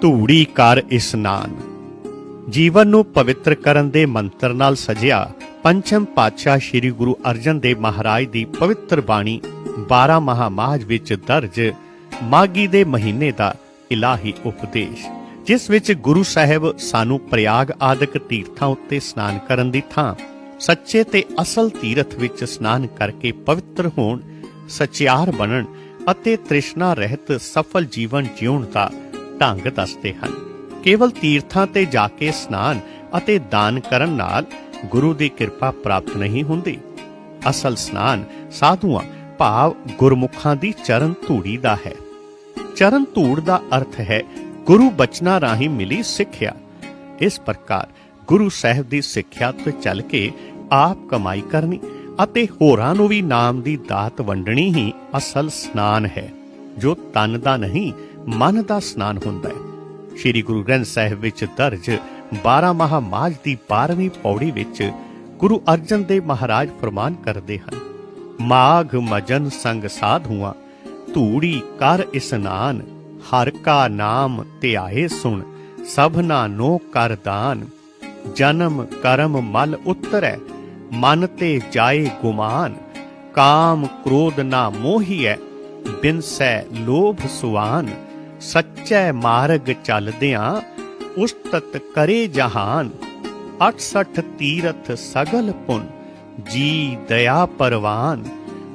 ਧੂੜੀ ਕਰ ਇਸਨਾਨ ਜੀਵਨ ਨੂੰ ਪਵਿੱਤਰ ਕਰਨ ਦੇ ਮੰਤਰ ਨਾਲ ਸਜਿਆ ਪੰਚਮ ਪਾਤਸ਼ਾਹ ਸ੍ਰੀ ਗੁਰੂ ਅਰਜਨ ਦੇਵ ਮਹਾਰਾਜ ਦੀ ਪਵਿੱਤਰ ਬਾਣੀ 12 ਮਹਾਮਾਜ ਵਿੱਚ ਦਰਜ ਮਾਗੀ ਦੇ ਮਹੀਨੇ ਦਾ ਇਲਾਹੀ ਉਪਦੇਸ਼, ਜਿਸ ਵਿੱਚ ਗੁਰੂ ਸਾਹਿਬ ਸਾਨੂੰ ਪ੍ਰਯਾਗ ਆਦਿਕ ਤੀਰਥਾਂ ਉੱਤੇ ਇਸ਼ਨਾਨ ਕਰਨ ਦੀ ਥਾਂ, ਸੱਚੇ ਤੇ ਅਸਲ ਤੀਰਥ ਵਿੱਚ ਇਸ਼ਨਾਨ ਕਰਕੇ ਪਵਿੱਤਰ ਹੋਣ, ਸਚਿਆਰ ਬਣਨ ਅਤੇ ਤ੍ਰਿਸ਼ਨਾ ਰਹਿਤ ਸਫਲ ਜੀਵਨ ਜਿਉਣ ਦਾ ਢੰਗ ਦੱਸਦੇ ਹਨ। ਕੇਵਲ ਤੀਰਥਾਂ ਤੇ ਜਾ ਕੇ ਇਸ਼ਨਾਨ ਅਤੇ ਦਾਨ ਕਰਨ ਨਾਲ ਗੁਰੂ ਦੀ ਕਿਰਪਾ ਪ੍ਰਾਪਤ ਨਹੀਂ ਹੁੰਦੀ। ਅਸਲ ਇਸ਼ਨਾਨ ਸਾਧੂਆਂ, ਭਾਵ ਗੁਰਮੁਖਾਂ ਦੀ ਚਰਨ ਧੂੜੀ ਦਾ ਹੈ। ਚਰਨ ਧੂੜ ਦਾ ਅਰਥ ਹੈ, ਗੁਰੂ ਬਚਨਾਂ ਰਾਹੀਂ ਮਿਲੀ ਸਿੱਖਿਆ। ਇਸ ਪ੍ਰਕਾਰ ਗੁਰੂ ਸਾਹਿਬ ਦੀ ਸਿੱਖਿਆ ਤੋਂ ਚੱਲ ਕੇ ਆਪ ਕਮਾਈ ਕਰਨੀ ਅਤੇ ਹੋਰਾਂ ਨੂੰ ਵੀ ਨਾਮ ਦੀ ਦਾਤ ਵੰਡਣੀ ਹੀ ਅਸਲ ਸਨਾਨ ਹੈ, ਜੋ ਤਨ ਦਾ ਨਹੀਂ ਮਨ ਦਾ ਸਨਾਨ ਹੁੰਦਾ ਹੈ। ਸ੍ਰੀ ਗੁਰੂ ਗ੍ਰੰਥ ਸਾਹਿਬ ਵਿੱਚ ਦਰਜ 12 ਮਹਾਮਾਜ ਦੀ 12ਵੀਂ ਪੌੜੀ ਵਿੱਚ ਗੁਰੂ ਅਰਜਨ ਦੇਵ ਮਹਾਰਾਜ ਫਰਮਾਨ ਕਰਦੇ ਹਨ, ਮਾਘ ਮਜਨ ਸੰਗ ਸਾਧੂਆਂ, ਧੂੜੀ ਕਰ ਇਸਨਾਨ ਹਰ ਕਾ ਨਾਮ ਧਿਆਏ ਸੁਣ, ਸਭਨਾ ਨੋ ਕਰ ਦਾਨ, ਜਨਮ ਕਰਮ ਮਲ ਉਤਰੈ, ਮਨ ਤੇ ਜਾਏ ਗੁਮਾਨ, ਕਾਮ ਕ੍ਰੋਧ ਨਾ ਮੋਹੀਐ, ਬਿਨਸੈ ਲੋਭ ਸੁਆਨ ਸੱਚੈ ਮਾਰਗ ਚੱਲਦਿਆਂ ਉਸਤਤ ਕਰੇ ਜਹਾਨ 68 ਤੀਰਥ ਸਗਲ ਪੁਨ, ਜੀ ਦਇਆ ਪਰਵਾਨ,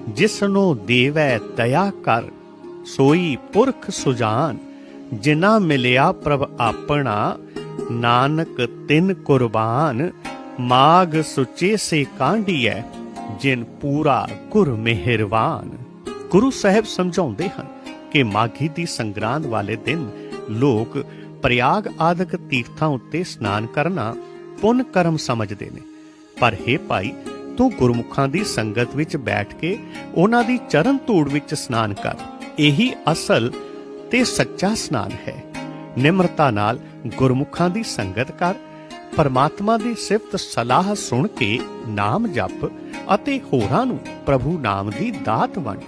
ਜਿਸਨੋ ਦੇਵੈ ਦਇਆ ਕਰ, ਸੋਈ ਪੁਰਖ ਸੁਜਾਨ, ਜਿਨਾ ਮਿਲਿਆ ਪ੍ਰਭ ਆਪਣਾ, ਨਾਨਕ ਤਿਨ ਕੁਰਬਾਨ, ਮਾਗ ਸੁਚੇ ਸੇ ਕਾਂਢੀਐ, ਜਿਨ ਪੂਰਾ ਗੁਰ ਮਿਹਰਵਾਨ। ਗੁਰੂ ਸਾਹਿਬ ਸਮਝਾਉਂਦੇ ਹਨ ਕਿ ਮਾਘੀ ਦੀ ਸੰਗਰਾਂਦ ਵਾਲੇ ਦਿਨ ਲੋਕ ਪ੍ਰਯਾਗ ਆਦਿਕ ਤੀਰਥਾਂ ਉੱਤੇ ਇਸ਼ਨਾਨ ਕਰਨਾ ਪੁੰਨ ਕਰਮ ਸਮਝਦੇ ਨੇ। ਪਰ हे ਭਾਈ, ਤੂੰ ਗੁਰਮੁਖਾਂ ਦੀ ਸੰਗਤ ਵਿੱਚ ਬੈਠ ਕੇ ਉਹਨਾਂ ਦੀ ਚਰਨ ਧੂੜ ਵਿੱਚ ਇਸ਼ਨਾਨ ਕਰ। ਇਹੀ ਅਸਲ ਤੇ ਸੱਚਾ ਇਸ਼ਨਾਨ ਹੈ। ਨਿਮਰਤਾ ਨਾਲ ਗੁਰਮੁਖਾਂ ਦੀ ਸੰਗਤ ਕਰ, ਪਰਮਾਤਮਾ ਦੀ ਸਿਫਤ ਸਲਾਹ ਸੁਣ ਕੇ ਨਾਮ ਜਪ ਅਤੇ ਹੋਰਾਂ ਨੂੰ ਪ੍ਰਭੂ ਨਾਮ ਦੀ ਦਾਤ ਵੰਡ।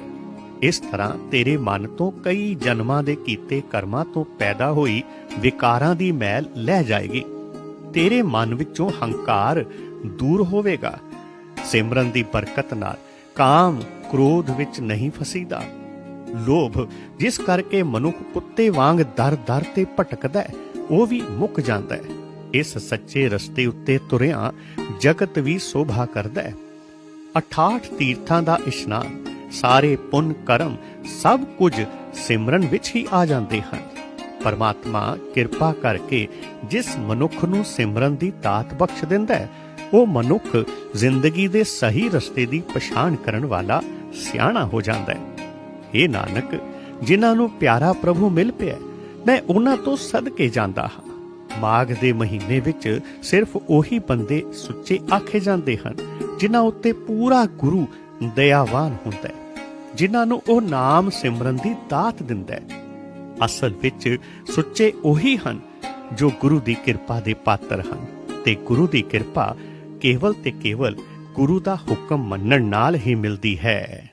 ਇਸ ਤਰ੍ਹਾਂ ਤੇਰੇ ਮਨ ਤੋਂ ਕਈ ਜਨਮਾਂ ਦੇ ਕੀਤੇ ਕਰਮਾਂ ਤੋਂ ਪੈਦਾ ਹੋਈ ਵਿਕਾਰਾਂ ਦੀ ਮੈਲ ਲਹਿ ਜਾਏਗੀ। ਤੇਰੇ ਮਨ ਵਿੱਚੋਂ ਹੰਕਾਰ ਦੂਰ ਹੋਵੇਗਾ। ਸਿਮਰਨ ਦੀ ਬਰਕਤ ਨਾਲ ਕਾਮ ਕ੍ਰੋਧ ਵਿੱਚ ਨਹੀਂ ਫਸੀਦਾ। ਲੋਭ ਜਿਸ ਕਰਕੇ ਮਨੁੱਖ ਕੁੱਤੇ ਵਾਂਗ ਦਰ-ਦਰ ਤੇ ਭਟਕਦਾ ਹੈ, ਉਹ ਵੀ ਮੁੱਕ ਜਾਂਦਾ ਹੈ। ਇਸ ਸੱਚੇ ਰਸਤੇ ਉੱਤੇ ਤੁਰਿਆ ਜਗਤ ਵੀ ਸੋਭਾ ਕਰਦਾ ਹੈ। 68 ਤੀਰਥਾਂ ਦਾ ਇਸ਼ਨਾਨ ਸਾਰੇ ਪੁੰਨ ਕਰਮ ਸਭ ਕੁਝ ਸਿਮਰਨ ਵਿੱਚ ਹੀ ਆ ਜਾਂਦੇ ਹਨ। ਪਰਮਾਤਮਾ ਕਿਰਪਾ ਕਰਕੇ ਜਿਸ ਮਨੁੱਖ ਨੂੰ ਸਿਮਰਨ ਦੀ ਤਾਤ ਬਖਸ਼ ਦਿੰਦਾ ਹੈ, ਉਹ ਮਨੁੱਖ ਜ਼ਿੰਦਗੀ ਦੇ ਸਹੀ ਰਸਤੇ ਦੀ ਪਛਾਣ ਕਰਨ ਵਾਲਾ ਸਿਆਣਾ ਹੋ ਜਾਂਦਾ ਹੈ। हे ਨਾਨਕ, ਜਿਨ੍ਹਾਂ ਨੂੰ ਪਿਆਰਾ ਪ੍ਰਭੂ ਮਿਲ ਪਿਆ ਮੈਂ ਉਹਨਾਂ ਤੋਂ ਸਦਕੇ ਜਾਂਦਾ ਹਾਂ। ਮਾਘ ਦੇ ਮਹੀਨੇ ਵਿੱਚ ਸਿਰਫ ਉਹੀ ਬੰਦੇ ਸੁੱਚੇ ਆਖੇ ਜਾਂਦੇ ਹਨ, ਜਿਨ੍ਹਾਂ ਉੱਤੇ ਪੂਰਾ ਗੁਰੂ ਦਇਆਵਾਨ ਹੁੰਦਾ ਹੈ। ਜਿਨ੍ਹਾਂ ਨੂੰ ਉਹ ਨਾਮ ਸਿਮਰਨ ਦੀ ਦਾਤ ਦਿੰਦਾ ਹੈ। ਅਸਲ ਵਿੱਚ ਸੁੱਚੇ ਉਹੀ ਹਨ ਜੋ ਗੁਰੂ ਦੀ ਕਿਰਪਾ ਦੇ ਪਾਤਰ ਹਨ ਤੇ ਗੁਰੂ ਦੀ ਕਿਰਪਾ ਕੇਵਲ ਤੇ ਕੇਵਲ ਗੁਰੂ ਦਾ ਹੁਕਮ ਮੰਨਣ ਨਾਲ ਹੀ ਮਿਲਦੀ ਹੈ।